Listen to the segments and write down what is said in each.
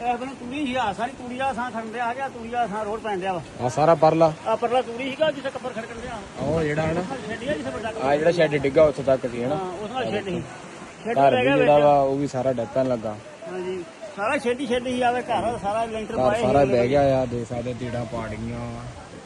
ਇਹ ਬਣ ਤੂੜੀ ਹੀ ਆ ਸਾਰੀ ਤੂੜੀ ਆ ਥਾਂ ਖੜਨ ਆ ਗਿਆ ਤੂੜੀ ਆ ਥਾਂ ਰੋਡ ਪੈਣ ਦਿਆ ਵਾ। ਆ ਸਾਰਾ ਪਰਲਾ। ਆ ਪਰਲਾ ਤੂੜੀ ਸੀਗਾ ਜਿੱਥੇ ਕੱਪਰ ਖੜਕਣ ਦਿਆ ਉਹ ਜਿਹੜਾ ਹਨਾ ਛੱਡਿਆ ਜਿੱਥੇ ਵੱਡਾ ਆ ਜਿਹੜਾ ਸ਼ੈੱਡ ਡਿੱਗਾ ਉੱਥੇ ਤੱਕ ਸੀ ਹਨਾ ਹਾਂ ਉਸ ਨਾਲ ਛੱਡ ਸੀ ਛੱਡ ਘਰ ਪੈ ਵੀ ਗਿਆ ਜਿਹੜਾ ਵਿੱਚ ਵਾ ਉਹ ਵੀ ਸਾਰਾ ਡੱਕਣ ਲੱਗਾ। ਹਾਂਜੀ। ਸਾਰਾ ਛੱਡੀ ਛੱਡੀ ਹੀ ਆਵੇ ਘਰ ਸਾਰਾ ਲੈਂਟਰ ਘਰ ਪਾਏ ਸਾਰਾ ਸੀ। ਬਹਿ ਗਿਆ ਆ ਦੇ ਸਕਦੇ ਤੀੜਾਂ ਪਾੜ ਗਈਆਂ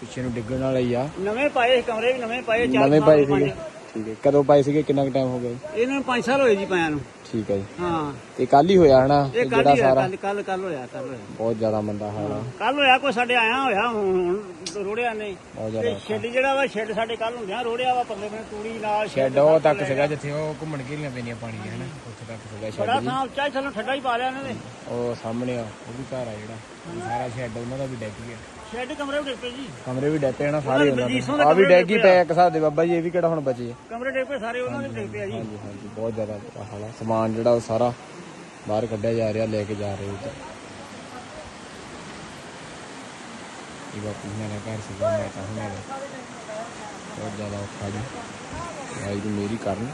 ਪਿੱਛੇ ਨੂੰ ਡਿੱਗਣ ਵਾਲਾ ਹੀ ਆ। ਨਵੇਂ ਪਾਏ ਸੀ ਕਮਰੇ ਵੀ ਨਵੇਂ ਪਾਏ ਚਾਰ ਨਵੇਂ ਪਾਏ ਪੰਜ। ਠੀਕ ਹੈ। ਕਦੋਂ ਪਾਏ ਸੀਗੇ? ਕਿੰਨਾ ਕੁ ਟਾਈਮ ਹੋ ਗਿਆ ਜੀ? ਇਹਨਾਂ ਨੂੰ 5 ਸਾਲ ਹੋਏ ਜੀ ਪਾਇਆ ਨੂੰ। ਠੀਕ ਹੈ ਜੀ। ਹਾਂ। ਤੇ ਕੱਲ ਹੀ ਹੋਇਆ ਹਨਾ? ਇਹ ਤੇ ਕੱਲ ਜਿਹੜਾ ਹੀ ਸਾਰਾ? ਕੱਲ ਕੱਲ ਕੱਲ ਹੋਇਆ ਕੱਲ ਹੋਇਆ। ਬਹੁਤ ਜ਼ਿਆਦਾ ਮੰਦਾ ਹਾਲ ਆ। ਕੱਲ ਹੋਇਆ ਕੋਈ ਸਾਡੇ ਆਇਆ ਹੋਇਆ ਹੁਣ ਹੁਣ ਰੋੜਿਆ ਨੇ ਬਹੁਤ ਤੇ ਜ਼ਿਆਦਾ ਸ਼ੈੱਡ ਜਿਹੜਾ ਵਾ ਸ਼ੈੱਡ ਸਾਡੇ ਕੱਲ ਹੁੰਦਿਆਂ ਰੋੜਿਆ ਵਾ ਪਰਲੇ ਬਣੇ ਤੂੜੀ ਨਾਲ ਸ਼ੈੱਡ ਉਹ ਤੱਕ ਸੀਗਾ ਜਿੱਥੇ ਉਹ ਘੁੰਮਣ ਘੇਰੀਆਂ ਪੈਂਦੀਆਂ ਪਾਣੀ ਦੀਆਂ ਹਨਾ? ਉੱਥੇ ਤੱਕ ਸੀਗਾ ਬੜਾ ਸ਼ੈੱਡ ਜੀ। ਥਾਂ ਉੱਚਾ ਹੀ ਥੱਲੋਂ ਠੱਡਾ ਹੀ ਪਾ ਲਿਆ ਇਹਨਾਂ ਨੇ। ਉਹ ਸਾਹਮਣੇ ਆ ਉਹ ਵੀ ਘਰ ਆ ਜਿਹੜਾ। ਸਾਰਾ ਸ਼ੈੱਡ ਉਹਨਾਂ ਦਾ ਵੀ ਡਿੱਗ ਗਿਆ। ਸ਼ੈੱਡ ਕਮਰੇ ਵੀ ਡਿੱਗ ਪਏ ਜੀ। ਕਮਰੇ ਵੀ ਡੱਪੇ ਹਨਾ ਸਾਰੇ ਉਹਨਾਂ ਦੇ ਆ ਵੀ ਡਿੱਗ ਪਏ ਇੱਕ ਹਿਸਾਬ ਦੇ ਬਾਬਾ ਜੀ ਇਹ ਵੀ ਕਿਹੜਾ ਹੁਣ ਬਚੇ ਆ? ਕਮਰੇ ਡਿੱਗ ਪਏ ਸਾਰੇ ਉਹਨਾਂ ਦੇ ਡਿੱਗ ਪਏ ਆ ਜੀ। ਹਾਂਜੀ ਹਾਂਜੀ ਬਹੁਤ ਜ਼ਿਆਦਾ ਬੁਰਾ ਹਾਲ ਆ। ਸਮਾਨ ਜਿਹੜਾ ਉਹ ਸਾਰਾ ਬਾਹਰ ਕੱਢਿਆ ਜਾ ਰਿਹਾ ਲੈ ਕੇ ਜਾ ਰਹੇ ਉੱਧਰ ਇਹ ਬਾਪੂ ਹੁਣਾਂ ਦਾ ਘਰ ਸੀਗਾ ਮੈਂ ਤਾਂ ਹੁਣਾਂ ਦਾ। ਬਹੁਤ ਜ਼ਿਆਦਾ ਔਖਾ ਜੀ। ਮੇਰੀ ਕਰਨ।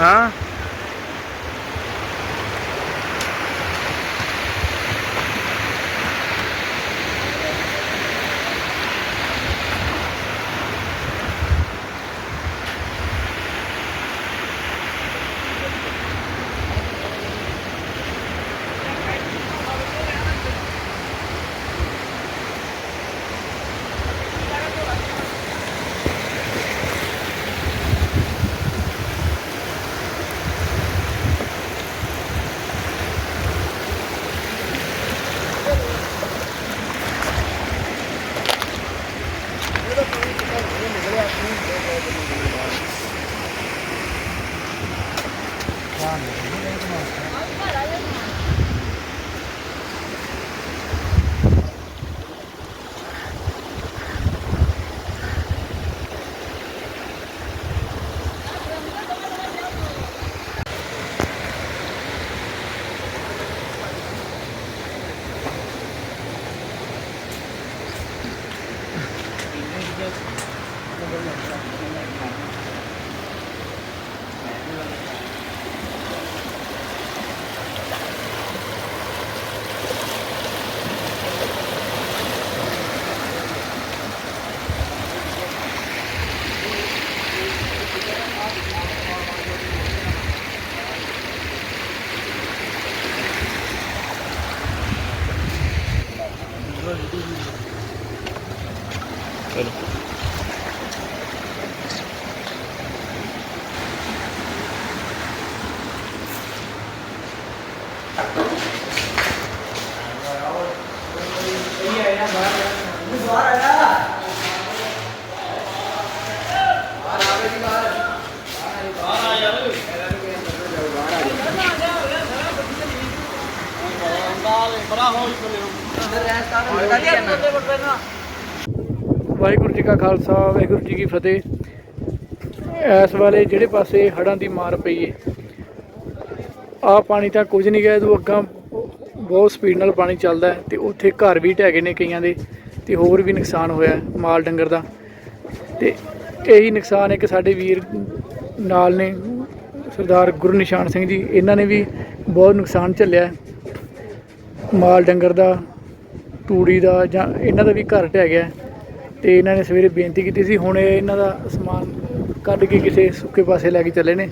ਹਾਂ ਵਾਹਿਗੁਰੂ ਜੀ ਕਾ ਖਾਲਸਾ, ਵਾਹਿਗੁਰੂ ਜੀ ਕੀ ਫਤਿਹ। ਇਸ ਵਾਲੇ ਜਿਹੜੇ ਪਾਸੇ ਹੜਾਂ ਦੀ ਮਾਰ ਪਈ ਏ ਆ ਪਾਣੀ ਤਾਂ ਕੁਝ ਨਹੀਂ ਗਿਆ, ਇਹਦੋਂ ਅੱਗਾ ਬਹੁਤ ਸਪੀਡ ਨਾਲ ਪਾਣੀ ਚੱਲਦਾ ਹੈ ਤੇ ਉੱਥੇ ਘਰ ਵੀ ਢਹਿ ਗਏ ਨੇ ਕਈਆਂ ਦੇ ਤੇ ਹੋਰ ਵੀ ਨੁਕਸਾਨ ਹੋਇਆ ਮਾਲ ਡੰਗਰ ਦਾ। ਤੇ ਇਹੀ ਨੁਕਸਾਨ ਇੱਕ ਸਾਡੇ ਵੀਰ ਨਾਲ ਨੇ, ਸਰਦਾਰ ਗੁਰਨਿਸ਼ਾਨ ਸਿੰਘ ਜੀ, ਇਹਨਾਂ ਨੇ ਵੀ ਬਹੁਤ ਨੁਕਸਾਨ ਝੱਲਿਆ ਮਾਲ ਡੰਗਰ ਦਾ ਤੂੜੀ ਦਾ ਜਾਂ ਇਹਨਾਂ ਦਾ ਵੀ ਘਰ ਢਹਿ ਗਿਆ। ਤੇ ਇਹਨਾਂ ਨੇ ਸਵੇਰੇ ਬੇਨਤੀ ਕੀਤੀ ਸੀ ਹੁਣ ਇਹ ਇਹਨਾਂ ਦਾ ਸਮਾਨ ਕੱਢ ਕੇ ਕਿਸੇ ਸੁੱਕੇ ਪਾਸੇ ਲੈ ਕੇ ਚੱਲੇ ਨੇ।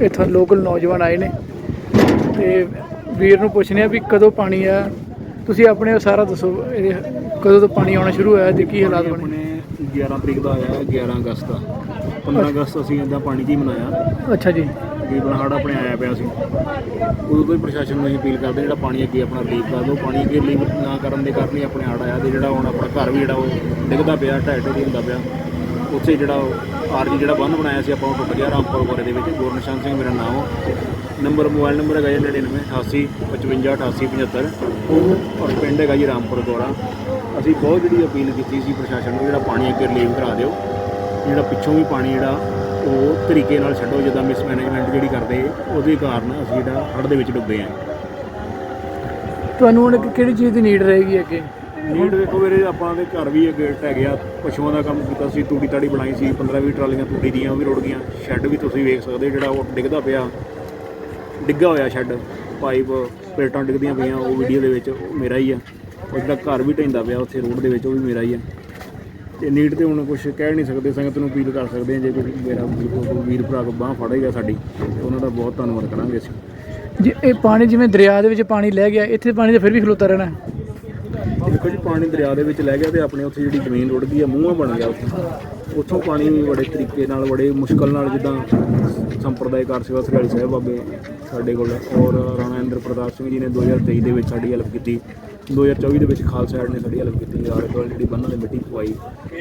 ਇੱਥੋਂ ਲੋਕਲ ਨੌਜਵਾਨ ਆਏ ਨੇ ਤੇ ਵੀਰ ਨੂੰ ਪੁੱਛਨੇ ਆ ਵੀ ਕਦੋਂ ਪਾਣੀ ਆ? ਤੁਸੀਂ ਆਪਣੇ ਸਾਰਾ ਦੱਸੋ ਇਹਦੇ ਕਦੋਂ ਤੋਂ ਪਾਣੀ ਆਉਣਾ ਸ਼ੁਰੂ ਹੋਇਆ ਤੇ ਕੀ ਹਾਲਾਤ ਬਣੇ? ਆਪਣੇ 11 ਤਰੀਕ ਦਾ ਆਇਆ 11 ਅਗਸਤ ਦਾ। 15 ਅਗਸਤ ਅਸੀਂ ਇਦਾਂ ਪਾਣੀ ਦੀ ਮਨਾਇਆ। ਅੱਛਾ ਜੀ। ਤਕਰੀਬਨ ਹੜ੍ਹ ਆਪਣੇ ਆਇਆ ਪਿਆ ਸੀ। ਉਦੋਂ ਤੋਂ ਹੀ ਪ੍ਰਸ਼ਾਸਨ ਨੂੰ ਅਸੀਂ ਅਪੀਲ ਕਰਦੇ ਜਿਹੜਾ ਪਾਣੀ ਅੱਗੇ ਆਪਣਾ ਰਿਲੀਵ ਕਰ ਦਿਓ। ਪਾਣੀ ਅੱਗੇ ਰਿਲੀਵ ਨਾ ਕਰਨ ਦੇ ਕਾਰਨ ਹੀ ਆਪਣੇ ਹੜ੍ਹ ਆਇਆ ਤੇ ਜਿਹੜਾ ਹੁਣ ਆਪਣਾ ਘਰ ਵੀ ਜਿਹੜਾ ਉਹ ਡਿੱਗਦਾ ਪਿਆ ਢਹਿ ਢੇਰੀ ਹੁੰਦਾ ਪਿਆ। ਉੱਥੇ ਜਿਹੜਾ ਆਰਜੀ ਜਿਹੜਾ ਬੰਨ ਬਣਾਇਆ ਸੀ, ਆਪਾਂ ਉਹ ਟੁੱਟ ਗਿਆ ਰਾਮਪੁਰ ਬਾਰੇ ਦੇ ਵਿੱਚ। ਗੁਰਨਿਸ਼ਾਨ ਸਿੰਘ ਮੇਰਾ ਨਾਮ ਨੰਬਰ ਮੋਬਾਈਲ ਨੰਬਰ ਹੈਗਾ ਜੀ 99 88 55 88 75 ਔਰ ਪਿੰਡ ਹੈਗਾ ਜੀ ਰਾਮਪੁਰ ਗੋਰਾ ਅਸੀਂ ਬਹੁਤ ਜਿਹੜੀ ਅਪੀਲ ਕੀਤੀ ਸੀ ਪ੍ਰਸ਼ਾਸਨ ਨੂੰ, ਜਿਹੜਾ ਪਾਣੀ ਅੱਗੇ ਰਿਲੀਵ ਕਰਾ ਦਿਓ। ਜਿਹੜਾ ਪਿੱਛੋਂ ਵੀ ਪਾਣੀ ਜਿਹੜਾ ਉਹ ਤਰੀਕੇ ਨਾਲ ਛੱਡੋ ਜਿੱਦਾਂ ਮਿਸਮੈਨੇਜਮੈਂਟ ਜਿਹੜੀ ਕਰਦੇ ਉਹਦੇ ਕਾਰਨ ਅਸੀਂ ਜਿਹੜਾ ਹੜ੍ਹ ਦੇ ਵਿੱਚ ਡੁੱਬੇ ਆ ਤੁਹਾਨੂੰ ਹੁਣ ਕਿਹੜੀ ਚੀਜ਼ ਦੀ ਨੀਡ ਰਹੇਗੀ ਅੱਗੇ? ਨੀਡ ਵੇਖੋ ਵੀਰੇ ਆਪਾਂ ਦੇ ਘਰ ਵੀ ਅੱਗੇ ਟਹਿ ਗਿਆ ਪਸ਼ੂਆਂ ਦਾ ਕੰਮ ਕੀਤਾ ਸੀ ਤੂੜੀ ਤਾੜੀ ਬਣਾਈ ਸੀ 15 20 ਟਰਾਲੀਆਂ ਤੂੜੀ ਦੀਆਂ ਉਹ ਵੀ ਰੁੜ ਗਈਆਂ। ਸ਼ੈੱਡ ਵੀ ਤੁਸੀਂ ਵੇਖ ਸਕਦੇ ਜਿਹੜਾ ਉਹ ਡਿੱਗਦਾ ਪਿਆ। ਡਿੱਗਾ ਹੋਇਆ ਸ਼ੈੱਡ ਪਾਈਪ ਪਲੇਟਾਂ ਡਿੱਗਦੀਆਂ ਪਈਆਂ ਉਹ ਵੀਡੀਓ ਦੇ ਵਿੱਚ ਮੇਰਾ ਹੀ ਆ। ਉਹ ਜਿਹੜਾ ਘਰ ਵੀ ਢਹਿੰਦਾ ਪਿਆ ਉੱਥੇ ਰੋਡ ਦੇ ਵਿੱਚ ਉਹ ਵੀ ਮੇਰਾ ਹੀ ਆ। ਤੇ ਨੀਡ ਤੇ ਹੁਣ ਕੁਝ ਕਹਿ ਨਹੀਂ ਸਕਦੇ ਸੰਗਤ ਨੂੰ ਅਪੀਲ ਕਰ ਸਕਦੇ ਹਾਂ ਜੇ ਕੋਈ ਮੇਰਾ ਵੀਰ ਭਰਾ ਕੋ ਬਾਹ ਫੜੇਗਾ ਸਾਡੀ ਤੇ ਉਹਨਾਂ ਦਾ ਬਹੁਤ ਧੰਨਵਾਦ ਕਰਾਂਗੇ ਅਸੀਂ। ਜੇ ਇਹ ਪਾਣੀ ਜਿਵੇਂ ਦਰਿਆ ਦੇ ਵਿੱਚ ਪਾਣੀ ਲੈ ਗਿਆ ਇੱਥੇ ਪਾਣੀ ਤਾਂ ਫਿਰ ਵੀ ਖਲੋਤਾ ਰਹਿਣਾ ਹੈ। ਦੇਖੋ ਜੀ ਪਾਣੀ ਦਰਿਆ ਦੇ ਵਿੱਚ ਲੈ ਗਿਆ ਤੇ ਆਪਣੇ ਉੱਥੇ ਜਿਹੜੀ ਜ਼ਮੀਨ ਰੁੜ ਗਈ ਆ ਮੂੰਹਾਂ ਬਣ ਗਿਆ ਉੱਥੇ। ਉੱਥੋਂ ਪਾਣੀ ਬੜੇ ਤਰੀਕੇ ਨਾਲ ਬੜੇ ਮੁਸ਼ਕਲ ਨਾਲ ਜਿੱਦਾਂ ਸੰਪਰਦਾਇਕਾਰ ਸੇਵਾ ਸਰਿਆਲੀ ਸਾਹਿਬ ਬਾਬੇ ਸਾਡੇ ਕੋਲ ਔਰ ਰਾਣਾ ਇੰਦਰ ਪ੍ਰਤਾਪ ਸਿੰਘ ਜੀ ਨੇ 2023 ਦੇ ਵਿੱਚ ਸਾਡੀ ਹੈਲਪ ਕੀਤੀ। 2024 ਦੇ ਵਿੱਚ ਖਾਲਸਾ ਏਡ ਨੇ ਸਾਡੀ ਹੈਲਪ ਕੀਤੀ ਆਲੇ ਦੁਆਲੇ ਜਿਹੜੀ ਬੰਨਾਂ ਦੇ ਮਿੱਟੀ ਪਵਾਈ,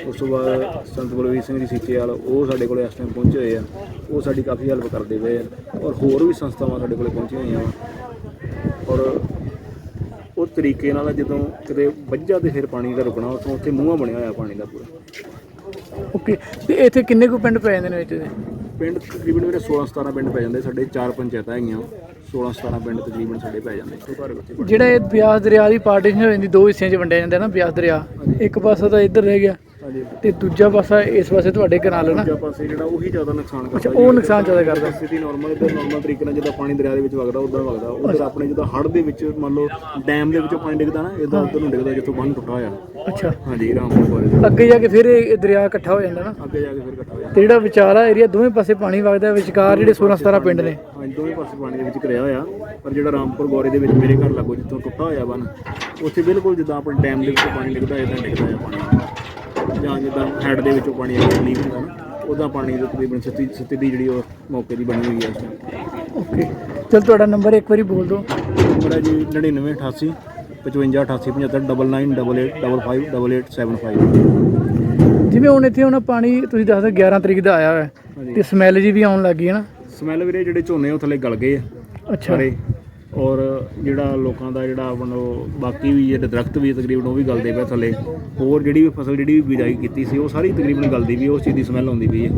ਉਸ ਤੋਂ ਬਾਅਦ ਸੰਤ ਬਲਵੀਰ ਸਿੰਘ ਜੀ ਸੀਚੇਵਾਲ, ਉਹ ਸਾਡੇ ਕੋਲ ਇਸ ਟਾਈਮ ਪਹੁੰਚੇ ਹੋਏ ਆ, ਉਹ ਸਾਡੀ ਕਾਫੀ ਹੈਲਪ ਕਰਦੇ ਪਏ ਆ, ਔਰ ਹੋਰ ਵੀ ਸੰਸਥਾਵਾਂ ਸਾਡੇ ਕੋਲੇ ਪਹੁੰਚੀਆਂ ਹੋਈਆਂ ਵਾ। ਔਰ ਉਹ ਤਰੀਕੇ ਨਾਲ ਜਦੋਂ ਕਿਤੇ ਵੱਜਾ ਤੇ ਫਿਰ ਪਾਣੀ ਦਾ ਰੁਕਣਾ, ਉੱਥੋਂ ਉੱਥੇ ਮੂੰਹਾਂ ਬਣਿਆ ਹੋਇਆ ਪਾਣੀ ਦਾ ਪੂਰਾ। ਓਕੇ ਤੇ ਇੱਥੇ ਕਿੰਨੇ ਕੁ ਪਿੰਡ ਪੈ ਜਾਂਦੇ ਨੇ ਵਿੱਚ ਦੇ ਪਿੰਡ ਤਕਰੀਬਨ ਮੇਰੇ 16 17 ਪਿੰਡ ਪੈ ਜਾਂਦੇ ਸਾਡੇ ਚਾਰ ਪੰਚਾਇਤਾਂ ਹੈਗੀਆਂ। 16 17 ਪਿੰਡ ਤਕਰੀਬਨ ਸਾਡੇ ਪੈ ਜਾਂਦੇ ਇੱਥੋਂ ਘਰ ਜਿਹੜਾ ਇਹ ਬਿਆਸ ਦਰਿਆ ਦੀ ਪਾਰਟੀਸ਼ਨ ਹੋ ਜਾਂਦੀ ਦੋ ਹਿੱਸਿਆਂ 'ਚ ਵੰਡਿਆ ਜਾਂਦਾ ਨਾ ਬਿਆਸ ਦਰਿਆ। ਇੱਕ ਪਾਸਾ ਤਾਂ ਇੱਧਰ ਰਹਿ ਗਿਆ। ਹਾਂਜੀ ਤੇ ਦੂਜਾ ਪਾਸਾ ਇਸ ਪਾਸੇ ਤੁਹਾਡੇ ਕਨਾਲ ਹੈ ਨਾ? ਦੂਜਾ ਪਾਸੇ ਜਿਹੜਾ ਉਹੀ ਜ਼ਿਆਦਾ ਨੁਕਸਾਨ ਕਰਦਾ ਅੱਛਾ ਉਹ ਨੁਕਸਾਨ ਜ਼ਿਆਦਾ ਕਰਦਾ। ਸਥਿਤੀ ਨਾਰਮਲ ਇਧਰ ਨਾਰਮਲ ਤਰੀਕੇ ਨਾਲ ਜਿੱਦਾਂ ਪਾਣੀ ਦਰਿਆ ਦੇ ਵਿੱਚ ਵਗਦਾ ਉਦਾਂ ਵਗਦਾ ਉਧਰ ਆਪਣੇ ਜਿੱਦਾਂ ਹੜ੍ਹ ਦੇ ਵਿੱਚ ਮੰਨ ਲਓ ਡੈਮ ਦੇ ਵਿੱਚੋਂ ਪਾਣੀ ਡਿੱਗਦਾ ਨਾ ਇਦਾਂ ਉਧਰ ਨੂੰ ਡਿੱਗਦਾ ਜਿੱਥੋਂ ਬੰਨ ਟੁੱਟਾ ਹੋਇਆ। ਅੱਛਾ। ਹਾਂਜੀ ਰਾਮਪੁਰ ਬਾਰੇ ਅੱਗੇ ਜਾ ਕੇ ਫਿਰ ਇਹ ਦਰਿਆ ਇਕੱਠਾ ਹੋ ਜਾਂਦਾ ਨਾ? ਅੱਗੇ ਜਾ ਕੇ ਫਿਰ ਇਕੱਠਾ ਹੋਇਆ ਤੇ ਜਿਹੜਾ ਵਿਚਾਲਾ ਏਰੀਆ ਦੋਵੇਂ ਪਾਸੇ ਪਾਣੀ ਵਗਦਾ ਵਿਚਕਾਰ ਜਿਹੜੇ 16 17 ਪਿੰਡ ਨੇ? ਹਾਂਜੀ ਦੋਵੇਂ ਪਾਸੇ ਪਾਣੀ ਦੇ ਵਿੱਚ ਘਿਰਿਆ ਹੋਇਆ। ਪਰ ਜਿਹੜਾ ਰਾਮਪੁਰ ਗੋਰੇ ਦੇ ਵਿੱਚ ਮੇਰੇ ਘਰ ਲੱਗੋ ਜਿੱਥੋਂ ਟੁੱਟਾ ਹੋਇਆ ਬੰਨ ਉੱਥੇ ਬਿਲਕੁਲ ਜਿੱਦਾਂ ਆਪਣੇ ਡੈਮ ਦੇ ਵਿੱਚੋਂ ਪਾਣੀ ਡਿੱਗਦਾ ਇਦਾਂ ਡਿੱਗਦਾ ਹੈ ਪਾਣੀ। ਜਾਂ ਜਿੱਦਾਂ ਹੈਡ ਦੇ ਵਿੱਚੋਂ ਪਾਣੀ ਲੀਕ ਹੁੰਦਾ ਨਾ ਉਦਾਂ ਪਾਣੀ ਦੀ ਤਕਰੀਬਨ ਸਥਿਤੀ ਸਥਿਤੀ ਜਿਹੜੀ ਉਹ ਮੌਕੇ ਦੀ ਬਣੀ ਹੋਈ ਹੈ ਇਸ ਟਾਈਮ ਓਕੇ ਚਲ ਤੁਹਾਡਾ ਨੰਬਰ ਇੱਕ ਵਾਰੀ ਬੋਲ ਦਿਓ। ਮੇਰਾ ਜੀ 9988 5588 9988558875 ਜਿਵੇਂ ਹੁਣ ਇੱਥੇ ਹੁਣ ਪਾਣੀ ਤੁਸੀਂ ਦੱਸਦੇ 11 ਤਰੀਕ ਦਾ ਆਇਆ ਹੋਇਆ ਤੇ ਸਮੈਲ ਜੀ ਵੀ ਆਉਣ ਲੱਗੀ ਹੈ ਨਾ? ਸਮੈਲ ਵੀਰੇ ਜਿਹੜੇ ਝੋਨੇ ਉਹ ਥੱਲੇ ਗਲ ਗਏ ਆ। ਅੱਛਾ। ਔਰ ਜਿਹੜਾ ਲੋਕਾਂ ਦਾ ਜਿਹੜਾ ਉਹ ਬਾਕੀ ਵੀ ਜਿਹੜੇ ਦਰਖਤ ਵੀ ਤਕਰੀਬਨ ਉਹ ਵੀ ਗਲਦੇ ਪਏ ਥੱਲੇ। ਹੋਰ ਜਿਹੜੀ ਵੀ ਫਸਲ ਜਿਹੜੀ ਵੀ ਬਿਜਾਈ ਕੀਤੀ ਸੀ ਉਹ ਸਾਰੀ ਤਕਰੀਬਨ ਗਲਦੀ ਵੀ ਉਸ ਚੀਜ਼ ਦੀ ਸਮੈਲ ਆਉਂਦੀ ਪਈ ਹੈ।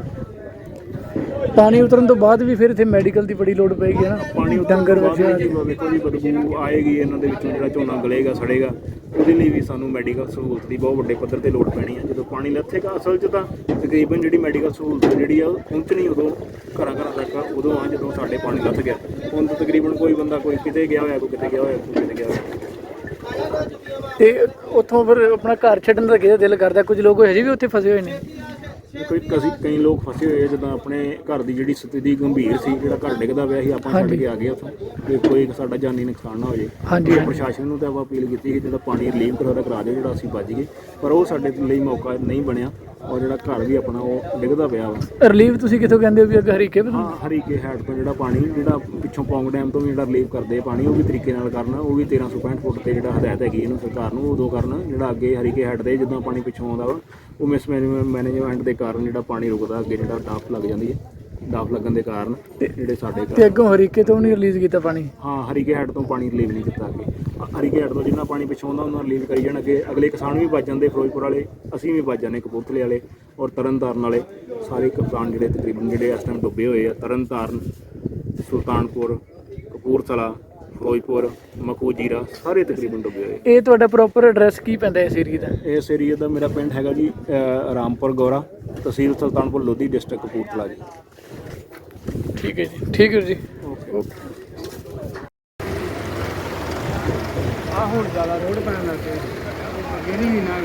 ਪਾਣੀ ਉਤਰਨ ਤੋਂ ਬਾਅਦ ਵੀ ਫਿਰ ਇੱਥੇ ਮੈਡੀਕਲ ਦੀ ਬੜੀ ਲੋੜ ਪਏਗੀ ਹੈ ਨਾ? ਪਾਣੀ ਡੰਗਰ ਵਿੱਚ ਦੇਖੋ ਜੀ ਬਦਬੂ ਆਏਗੀ ਇਹਨਾਂ ਦੇ ਵਿੱਚੋਂ ਜਿਹੜਾ ਝੋਨਾ ਗਲੇਗਾ ਸੜੇਗਾ। ਉਹਦੇ ਲਈ ਵੀ ਸਾਨੂੰ ਮੈਡੀਕਲ ਸਹੂਲਤ ਦੀ ਬਹੁਤ ਵੱਡੇ ਪੱਧਰ ਤੇ ਲੋੜ ਪੈਣੀ ਹੈ ਜਦੋਂ ਪਾਣੀ ਲੱਥੇਗਾ ਅਸਲ 'ਚ ਤਾਂ ਤਕਰੀਬਨ ਜਿਹੜੀ ਮੈਡੀਕਲ ਸਹੂਲਤ ਜਿਹੜੀ ਆ ਉਹ ਪਹੁੰਚਣੀ ਉਦੋਂ ਘਰਾਂ ਘਰਾਂ ਤੱਕ, ਉਦੋਂ ਆ ਜਦੋਂ ਸਾਡੇ ਪਾਣੀ ਲੱਥ ਗਿਆ। ਹੁਣ ਤਾਂ ਤਕਰੀਬਨ ਕੋਈ ਬੰਦਾ ਕੋਈ ਕਿਤੇ ਗਿਆ ਹੋਇਆ, ਕੋਈ ਕਿਤੇ ਗਿਆ ਹੋਇਆ, ਕੋਈ ਕਿਤੇ ਗਿਆ ਹੋਇਆ। ਤੇ ਉੱਥੋਂ ਫਿਰ ਆਪਣਾ ਘਰ ਛੱਡਣ ਦਾ ਕਿਹਦਾ ਦਿਲ ਕਰਦਾ? ਕੁਝ ਲੋਕ ਹਜੇ ਵੀ ਉੱਥੇ ਫਸੇ ਹੋਏ ਨੇ। ਕੋਈ ਕਸੀ ਕਈ ਲੋਕ ਫਸੇ ਹੋਏ ਆ, ਜਿੱਦਾਂ ਆਪਣੇ ਘਰ ਦੀ ਜਿਹੜੀ ਸਥਿਤੀ ਗੰਭੀਰ ਸੀ ਜਿਹੜਾ ਘਰ ਡਿੱਗਦਾ ਪਿਆ ਸੀ ਆਪਾਂ ਛੱਡ ਕੇ ਆ ਗਏ ਉੱਥੋਂ। ਕਿ ਕੋਈ ਸਾਡਾ ਜਾਨੀ ਨੁਕਸਾਨ ਨਾ ਹੋ ਜੇ ਹਾਂਜੀ ਤੇ ਪ੍ਰਸ਼ਾਸਨ ਨੂੰ ਤਾਂ ਆਪਾਂ ਅਪੀਲ ਕੀਤੀ ਸੀ ਜਿਹੜਾ ਪਾਣੀ ਰਿਲੀਵ ਕਰਵਾ ਕਰਾ ਦਿਓ ਜਿਹੜਾ ਅਸੀਂ ਬਚ ਗਏ। ਪਰ ਉਹ ਸਾਡੇ ਲਈ ਮੌਕਾ ਨਹੀਂ ਬਣਿਆ। ਔਰ ਜਿਹੜਾ ਘਰ ਵੀ ਆਪਣਾ ਉਹ ਡਿੱਗਦਾ ਪਿਆ ਵਾ ਰਿਲੀਵ ਤੁਸੀਂ ਕਿੱਥੋਂ ਕਹਿੰਦੇ ਹੋ ਵੀ ਅੱਗੇ ਹਰੀਕੇ ਵੱਲੋਂ? ਹਾਂ ਹਰੀਕੇ ਹੈਡ ਤੋਂ ਜਿਹੜਾ ਪਾਣੀ ਜਿਹੜਾ ਪਿੱਛੋਂ ਪੌਂਗ ਡੈਮ ਤੋਂ ਵੀ ਜਿਹੜਾ ਰਿਲੀਵ ਕਰਦੇ ਆ ਪਾਣੀ ਉਹ ਵੀ ਤਰੀਕੇ ਨਾਲ ਕਰਨਾ ਉਹ ਵੀ 1365 ਫੁੱਟ ਤੇ ਜਿਹੜਾ ਹਦਾਇਤ ਹੈਗੀ ਇਹਨੂੰ ਸਰਕਾਰ ਨੂੰ ਉਦੋਂ ਕਰਨਾ ਜਿਹੜਾ ਅੱਗੇ ਹਰੀਕੇ ਹੈਡ ਦੇ ਜਦੋਂ ਪਾਣੀ ਪਿੱਛੋਂ ਆਉਂਦਾ ਵਾ ਉਹ ਮਿਸ ਮੈਨੇਜਮੈਂਟ ਦੇ ਕਾਰਨ ਜਿਹੜਾ ਪਾਣੀ ਰੁਕਦਾ ਅੱਗੇ ਜਿਹੜਾ ਡਾਫ ਲੱਗ ਜਾਂਦੀ ਹੈ ਡਾਫ ਲੱਗਣ ਦੇ ਕਾਰਨ ਜਿਹੜੇ ਸਾਡੇ ਤੇ ਅੱਗੋਂ ਹਰੀਕੇ ਤੋਂ ਨਹੀਂ ਰਿਲੀਜ਼ ਕੀਤਾ ਪਾਣੀ? ਹਾਂ ਹਰੀਕੇ ਹੈਡ ਤੋਂ ਪਾਣੀ ਰਿਲੀਵ ਨਹੀਂ ਕੀਤਾ ਅੱਗੇ। ਹਰੀਕੇ ਹੈਡ ਤੋਂ ਜਿੰਨਾ ਪਾਣੀ ਪਿੱਛੋਂ ਆਉਂਦਾ ਉਹਨਾਂ ਰਿਲੀਵ ਕਰੀ ਜਾਣ ਅੱਗੇ ਅਗਲੇ ਕਿਸਾਨ ਵੀ ਬਚ ਜਾਂਦੇ ਫਿਰੋਜ਼ਪੁਰ ਵਾਲੇ ਅਸੀਂ ਵੀ ਬਚ ਜਾਂਦੇ ਕਪੂਰਥਲੇ ਵਾਲੇ ਔਰ ਤਰਨਤਾਰਨ ਵਾਲੇ। ਸਾਰੇ ਕਿਸਾਨ ਜਿਹੜੇ ਤਕਰੀਬਨ ਜਿਹੜੇ ਇਸ ਟਾਈਮ ਡੁੱਬੇ ਹੋਏ ਆ ਤਰਨਤਾਰਨ ਸੁਲਤਾਨਪੁਰ ਕਪੂਰਥਲਾ ਫਿਰੋਜ਼ਪੁਰ ਮਕੂ ਜੀਰਾ ਸਾਰੇ ਤਕਰੀਬਨ ਡੁੱਬੇ ਹੋਏ ਇਹ ਤੁਹਾਡਾ ਪ੍ਰੋਪਰ ਐਡਰੈਸ ਕੀ ਪੈਂਦਾ ਇਸ ਏਰੀਏ ਦਾ? ਇਸ ਏਰੀਆ ਦਾ ਮੇਰਾ ਪਿੰਡ ਹੈਗਾ ਜੀ ਰਾਮਪੁਰ ਗੌਰਾ ਤਹਿਸੀਲ ਸੁਲਤਾਨਪੁਰ ਲੋਧੀ ਡਿਸਟ੍ਰਿਕਟ ਕਪੂਰਥਲਾ ਜੀ। ਠੀਕ ਹੈ ਜੀ। ਠੀਕ ਹੈ ਜੀ। ਆ ਹੁਣ ਜ਼ਿਆਦਾ ਰੋਡ ਪੈਣ ਲੱਗ ਗਈ ਅੱਗੇ ਨਹੀਂ ਨਾ